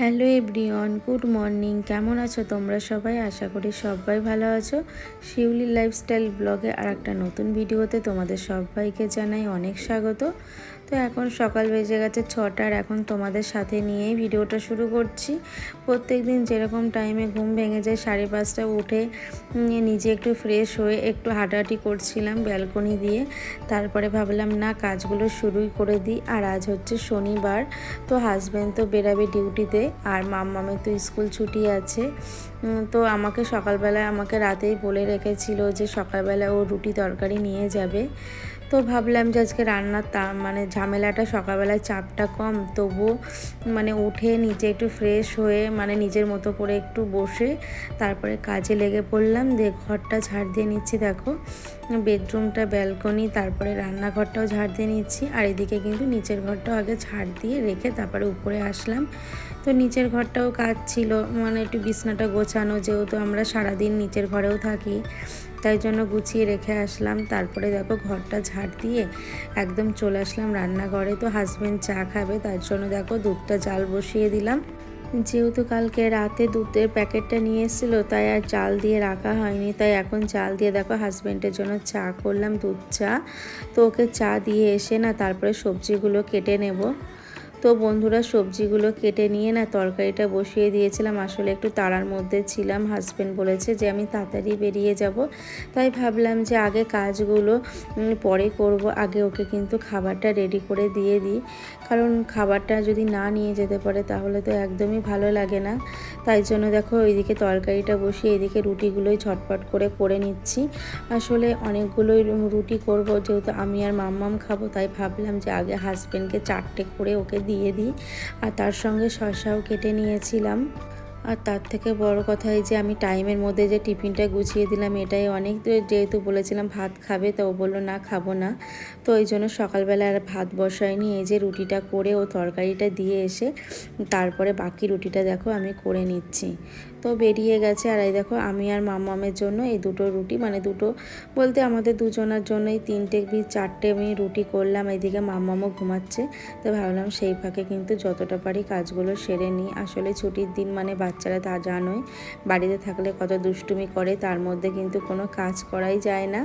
Hello everyone, good morning. কেমন আছো তোমরা সবাই? আশা করি সবাই ভালো আছো। শিউলি লাইফস্টাইল ব্লগে আর একটা নতুন ভিডিওতে তোমাদের সবাইকে জানাই অনেক স্বাগত। তো এখন সকাল বেজে গেছে ছটার এখন তোমাদের সাথে নিয়েই ভিডিওটা শুরু করছি। প্রত্যেক দিন যেরকম টাইমে ঘুম ভেঙে যায়, সাড়ে পাঁচটা উঠে নিজে একটু ফ্রেশ হয়ে একটু হাঁটাহাঁটি করছিলাম ব্যালকনি দিয়ে। তারপরে ভাবলাম, না, কাজগুলো শুরুই করে দিই। আর আজ হচ্ছে শনিবার, তো হাজব্যান্ড তো বেরাবে ডিউটিতে আর মাম্মামে তো স্কুল ছুটি আছে। তো আমাকে সকালবেলায় আমাকে রাতেই বলে রেখেছিল যে সকালবেলা ও রুটি তরকারি নিয়ে যাবে। তো ভাবলাম যে আজকে রান্নার তা মানে ঝামেলাটা সকালবেলায় চাপটা কম তবুও মানে উঠে নিচে একটু ফ্রেশ হয়ে মানে নিজের মতো করে একটু বসে তারপরে কাজে লেগে পড়লাম, দিয়ে ঘরটা ঝাড় দিয়ে নিচ্ছি দেখো। বেডরুমটা ব্যালকনি তারপরে রান্নাঘরটাও ঝাড় দিয়ে নিচ্ছি, আর এদিকে কিন্তু নিচের ঘরটাও আগে ঝাড় দিয়ে রেখে তারপরে উপরে আসলাম। তো নিচের ঘরটাও কাজ ছিল মানে একটু বিছনাটা গোছানো, যেহেতু আমরা সারাদিন নিচের ঘরেও থাকি তাই জন্য গুছিয়ে রেখে আসলাম। তারপরে দেখো ঘরটা ঝাড় দিয়ে একদম চলে আসলাম রান্নাঘরে। তো হাজব্যান্ড চা খাবে, তার জন্য দেখো দুধটা জাল বসিয়ে দিলাম। যেহেতু কালকে রাতে দুধের প্যাকেটটা নিয়ে এসেছিল, তাই আর চাল দিয়ে রাখা হয়নি। তাই এখন চাল দিয়ে দেখো হাজব্যান্ডের জন্য চা করলাম, দুধ চা। তো ওকে চা দিয়ে এসে না তারপরে সবজিগুলো কেটে নেব। তো বন্ধুরা সবজিগুলো কেটে নিয়ে না তরকারিটা বসিয়ে দিয়েছিলাম। আসলে একটু তাড়ার মধ্যে ছিলাম হাজব্যান্ড বলেছে যে আমি তাড়াতাড়ি বেরিয়ে যাব। তাই ভাবলাম যে আগে কাজগুলো পরে করব, আগে ওকে কিন্তু খাবারটা রেডি করে দিয়ে দিই। কারণ খাবারটা যদি না নিয়ে যেতে পারে তাহলে তো একদমই ভালো লাগে না। তাই জন্য দেখো ওইদিকে তরকারিটা বসিয়ে এদিকে রুটিগুলোই ঝটপট করে করে নিচ্ছি। আসলে অনেকগুলোই রুটি করব, যেহেতু আমি আর মাম্মাম খাব, তাই ভাবলাম যে আগে হাজব্যান্ডকে চারটে করে ওকে দিয়ে দিই। আর তার সঙ্গে শসাও কেটে নিয়েছিলাম। আর তার থেকে বড় কথা এই যে আমি টাইমের মধ্যে যে টিফিনটা গুছিয়ে দিলাম, এটাই অনেক যেহেতু বলেছিলাম ভাত খাবে, তো ও বলল না, খাব না। তো ওই জন্য সকালবেলা আর ভাত বসায়নি, এই যে রুটিটা করে ও তরকারিটা দিয়ে এসে তারপরে বাকি রুটিটা দেখো আমি করে নিচ্ছি। তো বেরিয়ে গেছে। আর এই দেখো, আমি আর মামামের জন্য এই দুটো রুটি মানে দুটো বলতে আমাদের দুজনের জন্যই তিনটে কি চারটে আমি রুটি করলাম। এইদিকে মামামও ঘুমাচ্ছে। তো ভাবলাম সেই ফাঁকে কিন্তু যতটা পারি কাজগুলো সেরে নিই। আসলে ছুটির দিন মানে বাচ্চারা তা জানোই, বাড়িতে থাকলে কত দুষ্টুমি করে, তার মধ্যে কিন্তু কোনো কাজ করাই যায় না।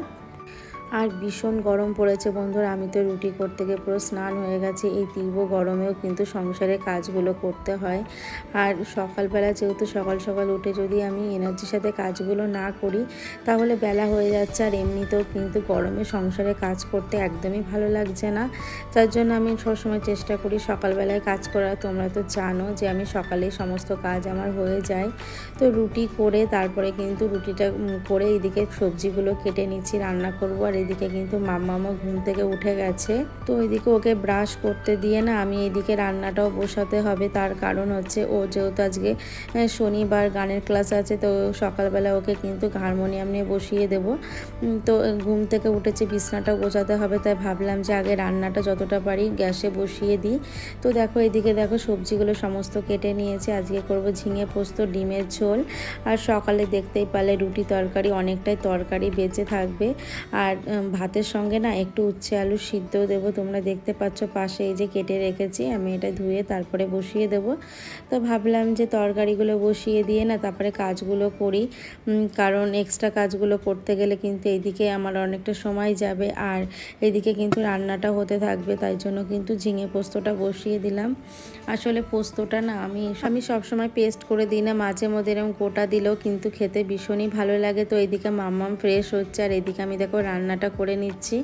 আর ভীষণ গরম পড়েছে বন্ধুরা। আমি তো রুটি করতে গিয়ে পুরো স্নান হয়ে গেছে। এই তীব্র গরমেও কিন্তু সংসারে কাজগুলো করতে হয়। আর সকালবেলা যেহেতু সকাল সকাল উঠে যদি আমি এনার্জির সাথে কাজগুলো না করি, তাহলে বেলা হয়ে যাচ্ছে আর এমনিতেও কিন্তু গরমে সংসারে কাজ করতে একদমই ভালো লাগছে না। তার জন্য আমি সবসময় চেষ্টা করি সকালবেলায় কাজ করা। তোমরা তো জানো যে আমি সকালে সমস্ত কাজ আমার হয়ে যায়। তো রুটি করে তারপরে কিন্তু রুটিটা করে এদিকে সবজিগুলো কেটে নিচ্ছি, রান্না করব আর এদিকে কিন্তু মাম্মামও ঘুম থেকে উঠে গেছে। তো এদিকে ওকে ব্রাশ করতে দিয়ে না আমি এদিকে রান্নাটাও বসাতে হবে। তার কারণ হচ্ছে ও যেহেতু আজকে শনিবার গানের ক্লাস আছে, তো সকালবেলা ওকে কিন্তু হারমোনিয়াম নিয়ে বসিয়ে দেব। তো ঘুম থেকে উঠেছে বিছনাটা গোছাতে হবে। তাই ভাবলাম যে আগে রান্নাটা যতটা পারি গ্যাসে বসিয়ে দিই। তো দেখো এদিকে দেখো সবজিগুলো সমস্ত কেটে নিয়েছে। আজকে করব ঝিঙে পোস্ত, ডিমের ঝোল। আর সকালে দেখতেই পালে রুটি তরকারি, অনেকটাই তরকারি বেঁচে থাকবে। আর ভাতের সঙ্গে না একটু উচ্ছে আলু সিদ্ধ দেবো। তোমরা দেখতে পাচ্ছ পাশে এই যে কেটে রেখেছি, আমি এটা ধুয়ে তারপরে বসিয়ে দেবো। তো ভাবলাম যে তরকারিগুলো বসিয়ে দিয়ে না তারপরে কাজগুলো করি কারণ এক্সট্রা কাজগুলো করতে গেলে কিন্তু এইদিকে আমার অনেকটা সময় যাবে আর এদিকে কিন্তু রান্নাটা হতে থাকবে, তাই জন্য কিন্তু ঝিঙে পোস্তটা বসিয়ে দিলাম। আসলে পোস্তটা না আমি আমি সবসময় পেস্ট করে দিই না, মাঝে মধ্যে এরকম গোটা দিলেও কিন্তু খেতে ভীষণই ভালো লাগে। তো এদিকে মাম্মাম ফ্রেশ হচ্ছে আর এদিকে আমি দেখো রান্নাটা করে নিচ্ছি।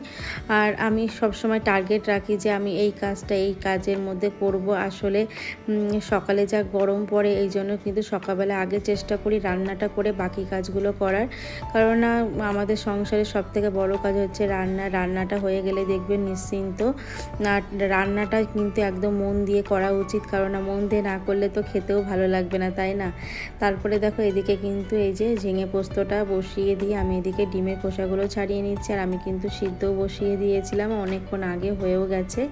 আর আমি সবসময় টার্গেট রাখি যে আমি এই কাজটা এই কাজের মধ্যে করব। আসলে সকালে যা গরম পড়ে এই জন্য কিন্তু সকালবেলা আগে চেষ্টা করি রান্নাটা করে বাকি কাজগুলো করার। কারণ আমাদের সংসারে সব থেকে বড় কাজ হচ্ছে রান্না। রান্নাটা হয়ে গেলে দেখবেন নিশ্চিন্ত। আর রান্নাটা কিন্তু একদম মন দিয়ে করা উচিত। কারণ মন দিয়ে না করলে তো খেতেও ভালো লাগবে না, তাই না? তারপরে দেখো এদিকে কিন্তু এই যে ঝিঙে পোস্তটা বসিয়ে দিয়ে আমি এদিকে ডিমের খোসাগুলো ছাড়িয়ে নিচ্ছি। আর আর আমি কিন্তু সিদ্ধ বসিয়ে দিয়েছিলাম, অনেকক্ষণ আগে হয়েও গেছে।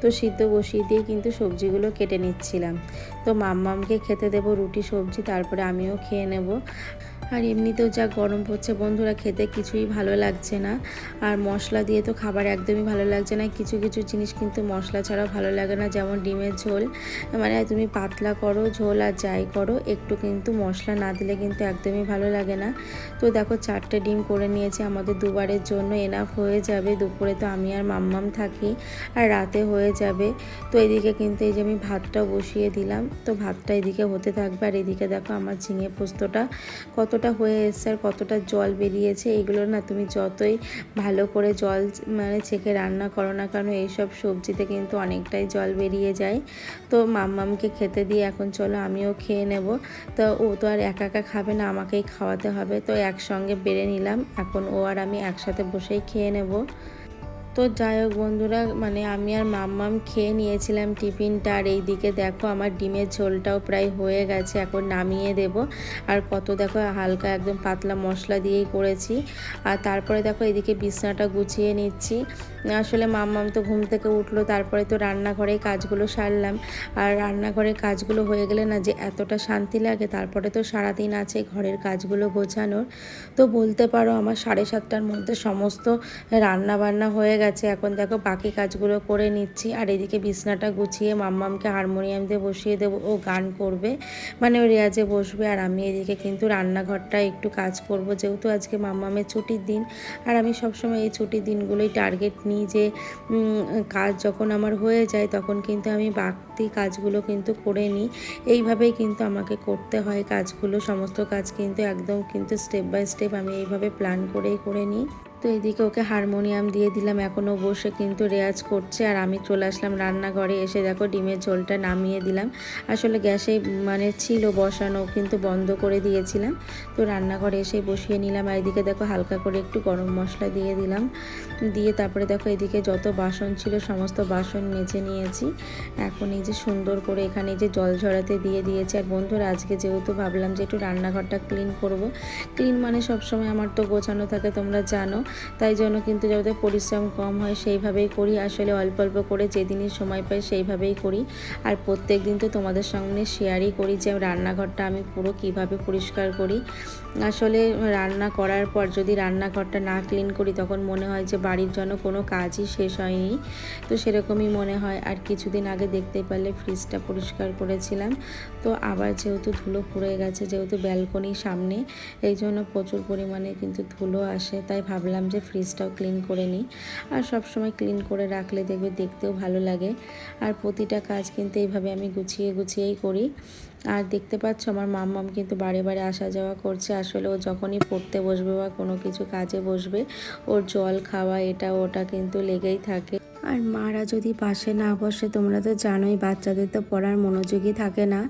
তো সিদ্ধ বসিয়ে দিয়ে কিন্তু সবজিগুলো কেটে নিচ্ছিলাম। তো মাম্মামকে খেতে দেবো রুটি, সবজি, তারপরে আমিও খেয়ে নেব। আর এমনিতেও যা গরম পড়ছে, বন্ধুরা, খেতে কিছুই ভালো লাগছে না। আর মশলা দিয়ে তো খাবার একদমই ভালো লাগছে না। কিছু কিছু জিনিস কিন্তু মশলা ছাড়াও ভালো লাগে না, যেমন ডিমের ঝোল। মানে তুমি পাতলা করো, ঝোল আর যাই করো, একটু কিন্তু মশলা না দিলে কিন্তু একদমই ভালো লাগে না। তো দেখো, চারটে ডিম করে নিয়েছি আমাদের দুবারের জন্য। এনাফ হয়ে যাবে। দুপুরে তো আমি আর মাম্মাম থাকি আর রাতে হয়ে যাবে। তো এদিকে কিন্তু এই যে আমি ভাতটা বসিয়ে দিলাম। তো ভাতটা এদিকে হতে থাকবে। আর এদিকে দেখো আমার ঝিঙে পোস্তটা কতটা হয়ে এসছে আর কতটা জল বেরিয়েছে। এগুলো না তুমি যতই ভালো করে জল মানে ছেঁকে রান্না করো না কারণ এইসব সবজিতে কিন্তু অনেকটাই জল বেরিয়ে যায়। তো মাম্মামকে খেতে দিয়ে এখন চলো আমিও খেয়ে নেব। তো ও তো আর একা একা খাবে না, আমাকেই খাওয়াতে হবে। তো একসঙ্গে বেড়ে নিলাম। এখন ও আর আমি একসাথে বসেই খেয়ে নেব। তো যাই হোক বন্ধুরা মানে আমি আর মাম্মাম খেয়ে নিয়েছিলাম টিফিনটা। আর এইদিকে দেখো আমার ডিমের ঝোলটাও প্রায় হয়ে গেছে, এখন নামিয়ে দেব। আর কত দেখো হালকা একদম পাতলা মশলা দিয়েই করেছি। আর তারপরে দেখো এদিকে বিছনাটা গুছিয়ে নিচ্ছি। আসলে মাম্মাম তো ঘুম থেকে উঠল, তারপরে তো রান্নাঘরে কাজগুলো সারলাম। আর রান্নাঘরে কাজগুলো হয়ে গেলে না যে এতটা শান্তি লাগে, তারপরে তো সারাদিন আছে ঘরের কাজগুলো গোছানোর। তো বলতে পারো আমার সাড়ে সাতটার মধ্যে সমস্ত রান্না বান্না হয়ে গেছে। এখন দেখো বাকি কাজগুলো করে নিচ্ছি। আর এদিকে বিছনাটা গুছিয়ে মাম্মামকে হারমোনিয়াম দিয়ে বসিয়ে দেবো, ও গান করবে মানে ও রেয়াজে বসবে। আর আমি এদিকে কিন্তু রান্নাঘরটা একটু কাজ করব, যেহেতু আজকে মাম্মামের ছুটির দিন। আর আমি সবসময় এই ছুটির দিনগুলোই টার্গেট নিই যে কাজ যখন আমার হয়ে যায় তখন কিন্তু আমি বাড়তি কাজগুলো কিন্তু করে নিই। এইভাবেই কিন্তু আমাকে করতে হয় কাজগুলো। সমস্ত কাজ কিন্তু একদম কিন্তু স্টেপ বাই স্টেপ আমি এইভাবে প্ল্যান করেই করে নিই। তো এদিকে ওকে হারমোনিয়াম দিয়ে দিলাম। এখনও বসে কিন্তু রেয়াজ করছে। আর আমি চলে আসলাম রান্নাঘরে, এসে দেখো ডিমের ঝোলটা নামিয়ে দিলাম। আসলে গ্যাসে মানে ছিল বসানো, কিন্তু বন্ধ করে দিয়েছিলাম। তো রান্নাঘরে এসে বসিয়ে নিলাম। আর এদিকে দেখো হালকা করে একটু গরম মশলা দিয়ে দিলাম। দিয়ে তারপরে দেখো এদিকে যত বাসন ছিল, সমস্ত বাসন মেজে নিয়েছি। এখন এই যে সুন্দর করে এখানে যে জল ঝরাতে দিয়ে দিয়েছি। আর বন্ধুরা, আজকে যেহেতু ভাবলাম যে একটু রান্নাঘরটা ক্লিন করব। ক্লিন মানে সবসময় আমার তো গোছানো থাকে, তোমরা জানো। তাই জন্য কিন্তু যাতে পরিশ্রম কম হয় সেইভাবেই করি। আসলে অল্প অল্প করে যেদিনই সময় পাই সেইভাবেই করি। আর প্রত্যেক দিন তো তোমাদের সঙ্গে শেয়ারই করি যে রান্নাঘরটা আমি পুরো কীভাবে পরিষ্কার করি। আসলে রান্না করার পর যদি রান্নাঘরটা না ক্লিন করি তখন মনে হয় যে বাড়ির জন্য কোনো কাজই শেষ হয়নি। তো সেরকমই মনে হয়। আর কিছুদিন আগে দেখতে পারলে ফ্রিজটা পরিষ্কার করেছিলাম। তো আবার যেহেতু ধুলো পড়ে গেছে, যেহেতু ব্যালকনির সামনে এই জন্য প্রচুর পরিমাণে কিন্তু ধুলো আসে। তাই ভাবলাম যে ফ্রিজটাও ক্লিন করে নিই। আর সব সময় ক্লিন করে রাখলে দেখবে দেখতেও ভালো লাগে। আর প্রতিটা কাজ কিন্তু এইভাবে আমি গুছিয়ে গুছিয়েই করি। আর দেখতে পাচ্ছ আমার মাম্মাম কিন্তু বারে বারে আসা যাওয়া করছে। আসলে ও যখনই পড়তে বসবে বা কোনো কিছু কাজে বসবে, ওর জল খাওয়া এটা ওটা কিন্তু লেগেই থাকে। আর মারা যদি পাশে না বসে, তোমরা তো জানোই বাচ্চাদের তো পড়ার মনোযোগই থাকে না।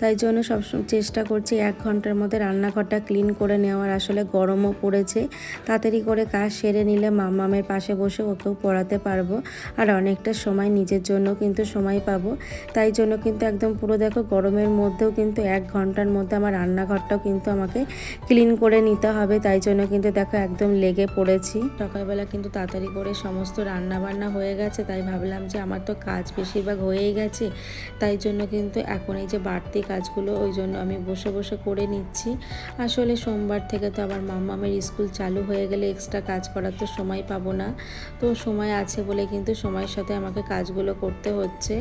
তাই জন্য সবসময় চেষ্টা করছি এক ঘণ্টার মধ্যে রান্নাঘরটা ক্লিন করে নেওয়ার। আসলে গরমও পড়েছে, তাড়াতাড়ি করে কাজ সেরে নিলে মামামের পাশে বসে ওকেও পড়াতে পারব। আর অনেকটা সময় নিজের জন্য কিন্তু সময় পাবো। তাই জন্য কিন্তু একদম পুরো দেখো গরমের মধ্যেও কিন্তু এক ঘণ্টার মধ্যে আমার রান্নাঘরটাও কিন্তু আমাকে ক্লিন করে নিতে হবে। তাই জন্য কিন্তু দেখো একদম লেগে পড়েছি। সকালবেলা কিন্তু তাড়াতাড়ি করে সমস্ত রান্না বান্না হয়ে গেছে। তাই ভাবলাম যে আমার তো কাজ বেশিরভাগ হয়েই গেছে, তাই জন্য কিন্তু এখন এই যে বাড়তি কাজগুলো ওই জন্য আমি বসে বসে করে নিচ্ছি। আসলে সোমবার থেকে তো আবার মাম্মামের স্কুল চালু হয়ে গেলে এক্সট্রা কাজ করার তো সময় পাবো না, তো সময় আছে বলে কিন্তু সময়ের সাথে আমাকে কাজগুলো করতে হচ্ছে।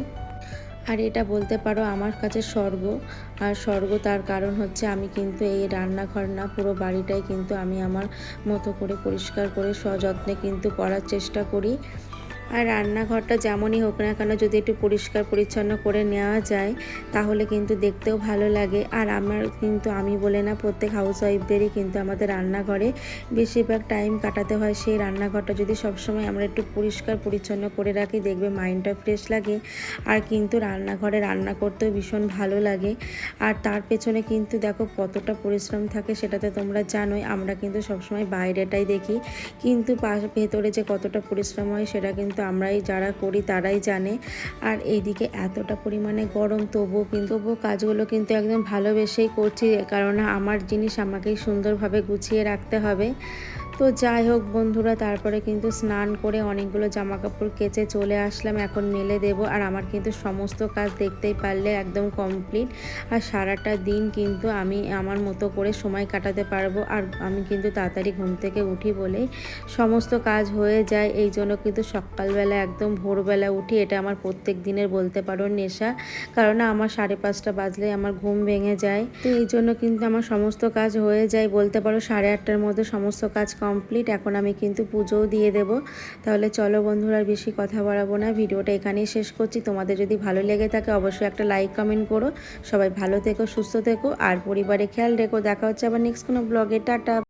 আর এটা বলতে পারো আমার কাছে স্বর্গ, আর স্বর্গ তার কারণ হচ্ছে আমি কিন্তু এই রান্নাঘর না, পুরো বাড়িটাই কিন্তু আমি আমার মতো করে পরিষ্কার করে সযত্নে কিন্তু করার চেষ্টা করি। আর রান্নাঘরটা যেমনই হোক না কেন, যদি একটু পরিষ্কার পরিচ্ছন্ন করে নেওয়া যায়, তাহলে কিন্তু দেখতেও ভালো লাগে। আর আমার কিন্তু, আমি বলে না, প্রত্যেক হাউস ওয়াইফদেরই কিন্তু আমাদের রান্নাঘরে বেশিরভাগ টাইম কাটাতে হয়। সেই রান্নাঘরটা যদি সবসময় আমরা একটু পরিষ্কার পরিচ্ছন্ন করে রাখি, দেখবে মাইন্ডটা ফ্রেশ লাগে। আর কিন্তু রান্নাঘরে রান্না করতেও ভীষণ ভালো লাগে। আর তার পেছনে কিন্তু দেখো কতটা পরিশ্রম থাকে, সেটাতে তোমরা জানোই। আমরা কিন্তু সবসময় বাইরেটাই দেখি। কিন্তু ভেতরে যে কতটা পরিশ্রম হয়, সেটা কিন্তু আমরাই যারা করি তারাই জানে। আর এইদিকে এতটা পরিমাণে গরম তবুও কিন্তু, তবুও কাজগুলো কিন্তু একদম ভালোবেসেই করছি। কারণ আমার জিনিস আমাকেই সুন্দরভাবে গুছিয়ে রাখতে হবে। তো যাই হোক বন্ধুরা, তারপরে কিন্তু স্নান করে অনেকগুলো জামা কাপড় কেচে চলে আসলাম। এখন মেলে দেব আর আমার কিন্তু সমস্ত কাজ দেখতেই পারলে একদম কমপ্লিট আর সারাটা দিন কিন্তু আমি আমার মতো করে সময় কাটাতে পারব আর আমি কিন্তু তাড়াতাড়ি ঘুম থেকে উঠি বলেই সমস্ত কাজ হয়ে যায়। এই জন্য কিন্তু সকালবেলা একদম ভোরবেলা উঠি এটা আমার প্রত্যেক দিনের বলতে পারো নেশা, কারণ আমার সাড়ে পাঁচটা বাজলে আমার ঘুম ভেঙে যায়। তো এই জন্য কিন্তু আমার সমস্ত কাজ হয়ে যায়। বলতে পারো সাড়ে আটটার মধ্যে সমস্ত কাজ কমপ্লিট এখন আমি কিন্তু পুজোও দিয়ে দেব। তাহলে চলো বন্ধুরা বেশি কথা বাড়াবো না। ভিডিওটা এখানেই শেষ করছি। তোমাদের যদি ভালো লেগে থাকে, অবশ্যই একটা লাইক কমেন্ট করো। সবাই ভালো থেকো, সুস্থ থেকো, আর পরিবারে খেয়াল রেখো। দেখা হচ্ছে আবার নেক্সট কোনো ব্লগে টাটা!